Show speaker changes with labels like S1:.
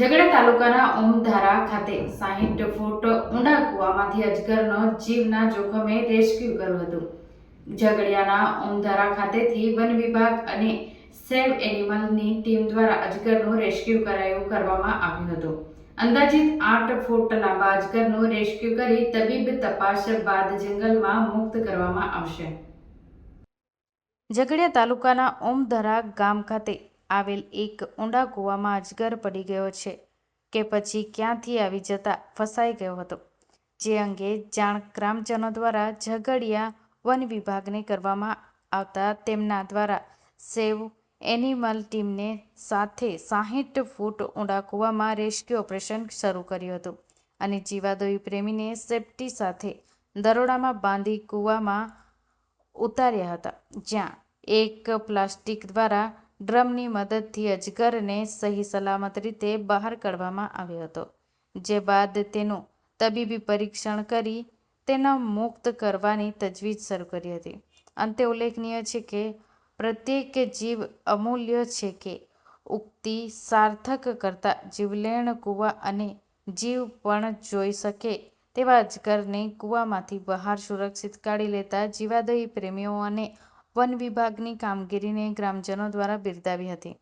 S1: ઝઘડા તાલુકાના ઓમધારા ખાતે સાહીઠ ફૂટ ઊંડા કૂવામાંથી અજગરનો જીવના જોખમે રેસ્ક્યુ કર્યું હતું. ઝઘડિયાના ઓમધારા ખાતેથી વન વિભાગ અને સેવ એનિમલની ટીમ દ્વારા અજગરનું રેસ્ક્યુ કરાયું કરવામાં આવ્યું હતું. અંદાજિત આઠ ફૂટ લાંબા અજગરનું રેસ્ક્યુ કરી તબીબ તપાસ બાદ જંગલમાં મુક્ત કરવામાં આવશે. ઝઘડિયા તાલુકાના ઓમધરા ગામ ખાતે આવેલ એક ઊંડા કૂવામાં અજગર પડી ગયો છે કે પછી ક્યાંથી આવી જતા ફસાઈ ગયો હતો. જે અંગે જાણ ગ્રામજનો દ્વારા ઝઘડિયા વન વિભાગને કરવામાં આવતા તેમના દ્વારા સેવ એનિમલ ટીમને સાથે સાહીઠ ફૂટ ઊંડા કૂવામાં રેસ્ક્યુ ઓપરેશન શરૂ કર્યું હતું અને જીવાદોઈ પ્રેમીને સેફટી સાથે દરોડામાં બાંધી કૂવામાં ઉતાર્યા હતા. જ્યાં એક પ્લાસ્ટિક દ્વારા ડ્રમની મદદથી અજગરને સહી સલામત રીતે બહાર કાઢવામાં આવ્યો હતો, જે બાદ તેનું તબીબી પરીક્ષણ કરી તેના મુક્ત કરવાની તજવીજ શરૂ કરી હતી. અંતે ઉલ્લેખનીય છે કે, પ્રત્યેક જીવ અમૂલ્ય છે કે ઉક્તિ સાર્થક કરતા જીવલેણ કૂવા અને જીવ પણ જોઈ શકે તેવા અજગરને કૂવામાંથી બહાર સુરક્ષિત કાઢી લેતા જીવાદોઈ પ્રેમીઓ અને વન વિભાગની કામગીરીને ગ્રામજનો દ્વારા બિરદાવી હતી.